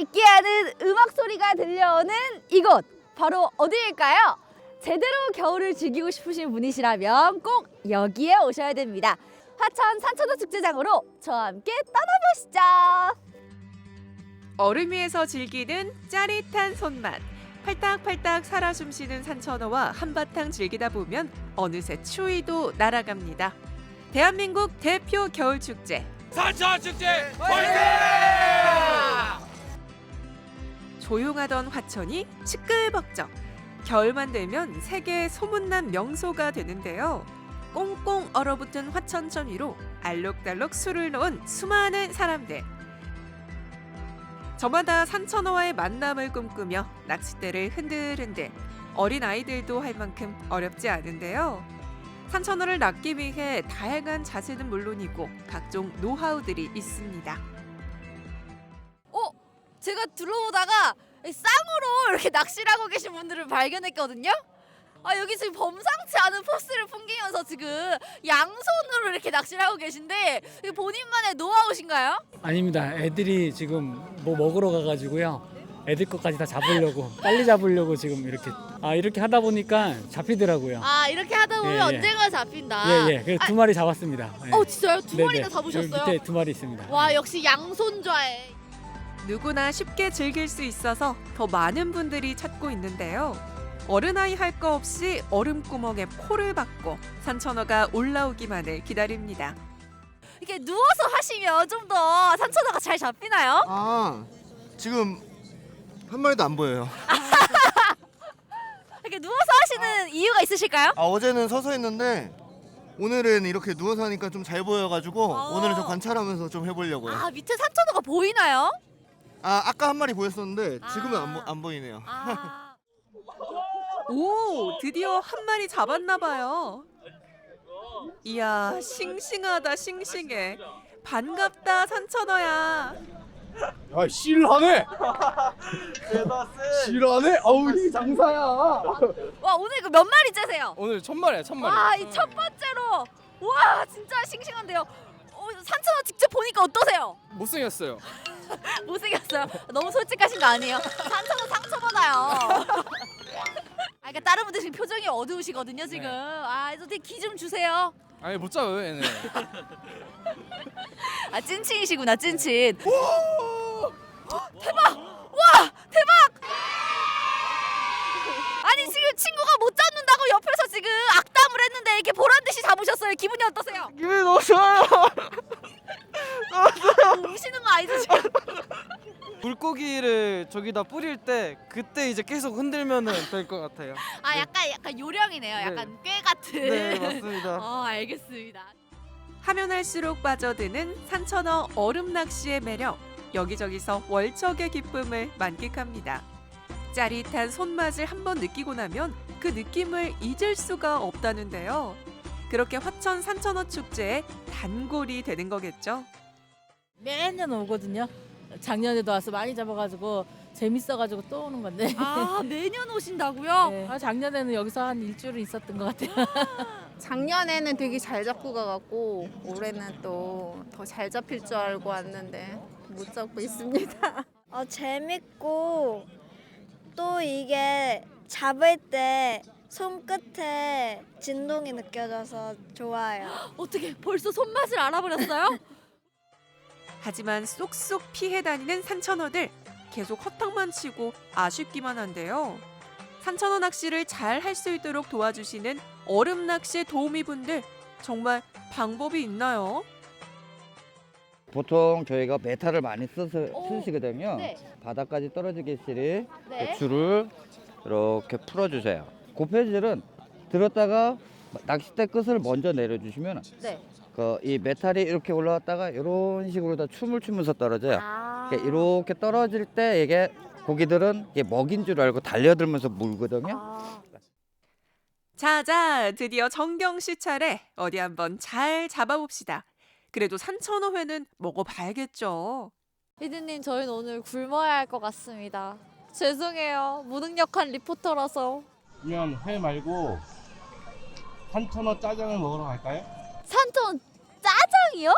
있게 하는 음악 소리가 들려오는 이곳 바로 어디일까요? 제대로 겨울을 즐기고 싶으신 분이시라면 꼭 여기에 오셔야 됩니다. 화천 산천어 축제장으로 저와 함께 떠나보시죠. 얼음 위에서 즐기는 짜릿한 손맛. 팔딱팔딱 살아 숨쉬는 산천어와 한바탕 즐기다 보면 어느새 추위도 날아갑니다. 대한민국 대표 겨울 축제. 산천 축제 화이팅! 조용하던 화천이 시끌벅적. 겨울만 되면 세계 소문난 명소가 되는데요. 꽁꽁 얼어붙은 화천천 위로 알록달록 술을 놓은 수많은 사람들. 저마다 산천어와의 만남을 꿈꾸며 낚싯대를 흔들흔들 어린 아이들도 할 만큼 어렵지 않은데요. 산천어를 낚기 위해 다양한 자세는 물론이고 각종 노하우들이 있습니다. 어? 제가 둘러보다가 쌍으로 이렇게 낚시를 하고 계신 분들을 발견했거든요. 아 여기 지금 범상치 않은 포스를 풍기면서 지금 양손으로 이렇게 낚시를 하고 계신데 이게 본인만의 노하우신가요? 아닙니다. 애들이 지금 뭐 먹으러 가가지고요. 애들 것까지 다 잡으려고 빨리 잡으려고 지금 이렇게 아 이렇게 하다 보니까 잡히더라고요. 아 이렇게 하다 보면 예, 예. 언젠가 잡힌다. 예예. 그래서 두 마리 잡았습니다. 예. 어 진짜요? 두 네네. 마리나 여기 잡으셨어요? 밑에 두 마리 있습니다. 와 역시 양손좌에. 누구나 쉽게 즐길 수 있어서 더 많은 분들이 찾고 있는데요. 어른아이 할 거 없이 얼음구멍에 포를 박고 산천어가 올라오기만을 기다립니다. 이렇게 누워서 하시면 좀 더 산천어가 잘 잡히나요? 아 지금 한 마리도 안 보여요. 이렇게 누워서 하시는 이유가 있으실까요? 아 어제는 서서 했는데 오늘은 이렇게 누워서 하니까 좀 잘 보여가지고 어. 오늘은 좀 관찰하면서 좀 해보려고요. 아 밑에 산천어가 보이나요? 아 아까 한 마리 보였었는데 지금은 아. 안, 보, 안 보이네요. 아. 오, 드디어 한 마리 잡았나 봐요. 이야, 싱싱하다, 싱싱해. 반갑다, 산천어야. 야 실하네 실하네 어우 이 장사야 와 오늘 이거 몇 마리 째세요? 오늘 천마리야 천마리 와 이 첫 번째로 와 진짜 싱싱한데요. 어, 산천어 직접 보니까 어떠세요? 못생겼어요 못생겼어요. 너무 솔직하신 거 아니에요? 산천어 상처받아요. 아, 그러니까 다른 분들 지금 표정이 어두우시거든요 지금. 아, 어떻게 기좀 주세요. 아니 못 잡아요 얘네 아, 찐친이시구나 찐친. 대박! 와, 대박! 아니 지금 친구가 못 잡는다고 옆에서 지금 악담을 했는데 이렇게 보란 듯이 잡으셨어요. 기분이 어떠세요? 기분이 너무 좋아요. 우시는 거 아니죠 지금? 물고기를 저기다 뿌릴 때 그때 이제 계속 흔들면은 될 것 같아요. 아, 약간 약간 요령이네요. 약간 꽤 같은. 네 맞습니다. 어, 알겠습니다. 하면 할수록 빠져드는 산천어 얼음 낚시의 매력. 여기저기서 월척의 기쁨을 만끽합니다. 짜릿한 손맛을 한번 느끼고 나면 그 느낌을 잊을 수가 없다는데요. 그렇게 화천 산천어 축제의 단골이 되는 거겠죠. 매년 오거든요. 작년에도 와서 많이 잡아가지고 재밌어가지고 또 오는 건데. 아, 매년 오신다고요? 네. 아, 작년에는 여기서 한 일주일은 있었던 것 같아요. 작년에는 되게 잘 잡고 가갖고 올해는 또 더 잘 잡힐 줄 알고 왔는데 못 잡고 있습니다. 어, 재밌고 또 이게 잡을 때 손끝에 진동이 느껴져서 좋아요. 어떻게 벌써 손맛을 알아버렸어요? 하지만 쏙쏙 피해 다니는 산천어들 계속 허탕만 치고 아쉽기만 한데요. 산천어 낚시를 잘 할 수 있도록 도와주시는 얼음 낚시 도우미 분들 정말 방법이 있나요? 보통 저희가 메탈을 많이 써서 오, 쓰시거든요. 네. 바닥까지 떨어지기시리 네. 줄을 이렇게 풀어주세요. 고패질은 들었다가 낚싯대 끝을 먼저 내려주시면 네. 그 이 메탈이 이렇게 올라왔다가 이런 식으로 다 춤을 추면서 떨어져요. 아. 이렇게 이렇게 떨어질 때 이게 고기들은 이게 먹인 줄 알고 달려들면서 물거든요. 아. 자자, 드디어 정경 씨 차례. 어디 한번 잘 잡아봅시다. 그래도 산천어 회는 먹어봐야겠죠. 피디님 저희는 오늘 굶어야 할 것 같습니다. 죄송해요. 무능력한 리포터라서. 그러면 회 말고 산천어 짜장을 먹으러 갈까요? 산천 짜장이요?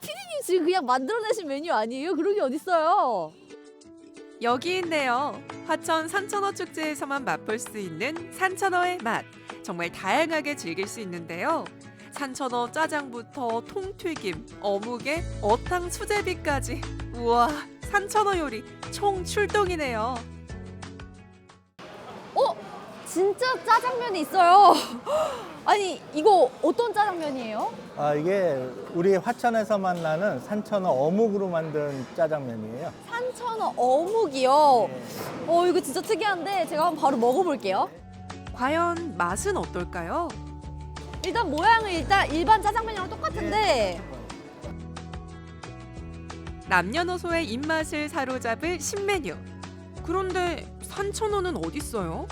피디님 지금 그냥 만들어내신 메뉴 아니에요? 그런 게 어딨어요? 여기 있네요. 화천 산천어 축제에서만 맛볼 수 있는 산천어의 맛. 정말 다양하게 즐길 수 있는데요. 산천어 짜장부터 통튀김, 어묵에 어탕 수제비까지. 우와, 산천어 요리 총 출동이네요. 어? 진짜 짜장면이 있어요. 아니 이거 어떤 짜장면이에요? 아, 이게 우리 화천에서 만 나는 산천어 어묵으로 만든 짜장면이에요. 산천어 어묵이요. 어 이거 진짜 특이한데 제가 한번 바로 먹어볼게요. 과연 맛은 어떨까요? 일단 모양은 일단 일반 짜장면이랑 똑같은데 남녀노소의 입맛을 사로잡을 신메뉴. 그런데 산천어는 어딨어요?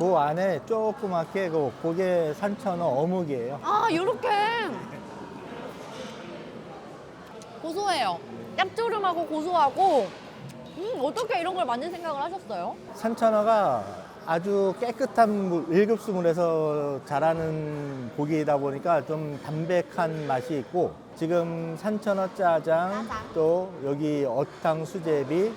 그 안에 조그맣게 그 고개 산천어 어묵이에요. 아 요렇게 고소해요. 짭조름하고 고소하고 음 어떻게 이런 걸 만들 생각을 하셨어요? 산천어가 아주 깨끗한 물, 1급수 물에서 자라는 고기이다 보니까 좀 담백한 맛이 있고 지금 산천어 짜장 또 여기 어탕 수제비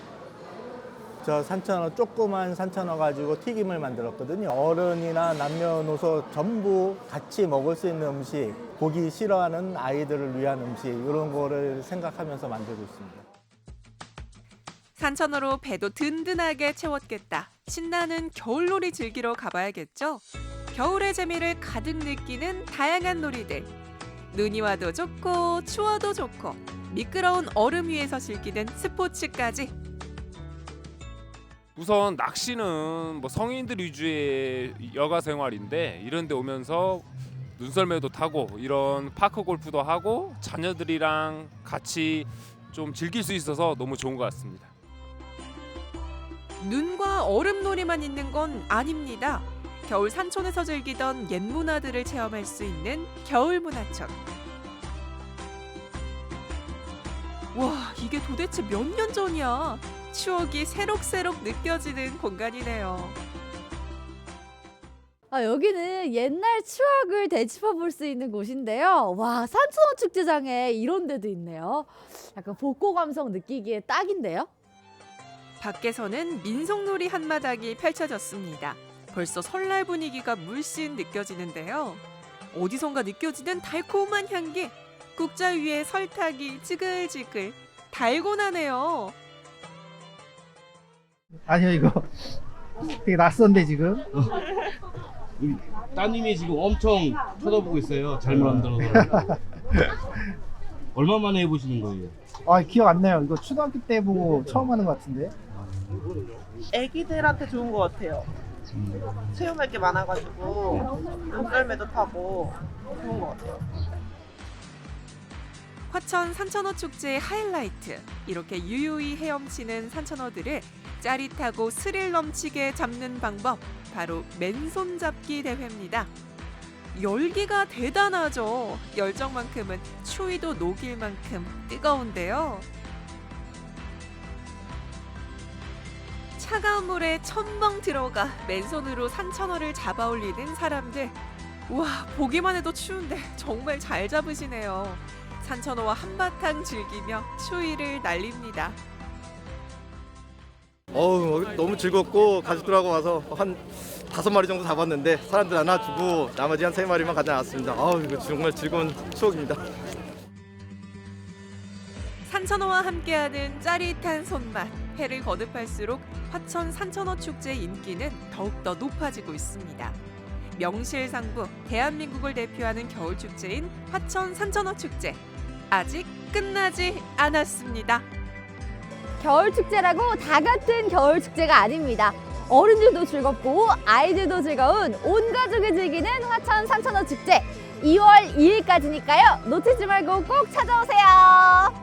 저 산천어 조그만 산천어 가지고 튀김을 만들었거든요. 어른이나 남녀노소 전부 같이 먹을 수 있는 음식, 고기 싫어하는 아이들을 위한 음식 이런 거를 생각하면서 만들고 있습니다. 산천어로 배도 든든하게 채웠겠다. 신나는 겨울놀이 즐기러 가봐야겠죠? 겨울의 재미를 가득 느끼는 다양한 놀이들. 눈이 와도 좋고 추워도 좋고 미끄러운 얼음 위에서 즐기는 스포츠까지 우선 낚시는 뭐 성인들 위주의 여가 생활인데 이런 데 오면서 눈썰매도 타고 이런 파크 골프도 하고 자녀들이랑 같이 좀 즐길 수 있어서 너무 좋은 것 같습니다. 눈과 얼음놀이만 있는 건 아닙니다. 겨울 산촌에서 즐기던 옛 문화들을 체험할 수 있는 겨울 문화촌. 와, 이게 도대체 몇 년 전이야? 추억이 새록새록 느껴지는 공간이네요. 아 여기는 옛날 추억을 되짚어 볼 수 있는 곳인데요. 와 산천어 축제장에 이런 데도 있네요. 약간 복고 감성 느끼기에 딱인데요. 밖에서는 민속놀이 한마당이 펼쳐졌습니다. 벌써 설날 분위기가 물씬 느껴지는데요. 어디선가 느껴지는 달콤한 향기. 국자 위에 설탕이 지글지글 달고나네요. 아니요 이거 되게 낯선데 지금 우리 따님이 지금 엄청 쳐다보고 있어요. 잘못 만들어서. 얼마 만에 해보시는 거예요? 아 기억 안 나요 이거 초등학교 때 보고 처음 하는 것 같은데 애기들한테 좋은 것 같아요. 체험할 게 많아가지고 눈썰매도 타고 좋은 것 같아요. 화천 산천어 축제의 하이라이트. 이렇게 유유히 헤엄치는 산천어들을 짜릿하고 스릴 넘치게 잡는 방법. 바로 맨손 잡기 대회입니다. 열기가 대단하죠. 열정만큼은 추위도 녹일 만큼 뜨거운데요. 차가운 물에 첨벙 들어가 맨손으로 산천어를 잡아 올리는 사람들. 우와, 보기만 해도 추운데 정말 잘 잡으시네요. 산천어와 한바탕 즐기며 추위를 날립니다. 어우 너무 즐겁고 가족들하고 와서 한 다섯 마리 정도 잡았는데 사람들 하나 주고 나머지 한 세 마리만 가져왔습니다. 아우 이거 정말 즐거운 추억입니다. 산천어와 함께하는 짜릿한 손맛. 해를 거듭할수록 화천 산천어 축제 인기는 더욱더 높아지고 있습니다. 명실상부 대한민국을 대표하는 겨울 축제인 화천 산천어 축제. 아직 끝나지 않았습니다. 겨울 축제라고 다 같은 겨울 축제가 아닙니다. 어른들도 즐겁고 아이들도 즐거운 온 가족이 즐기는 화천 산천어 축제 2월 2일까지니까요. 놓치지 말고 꼭 찾아오세요.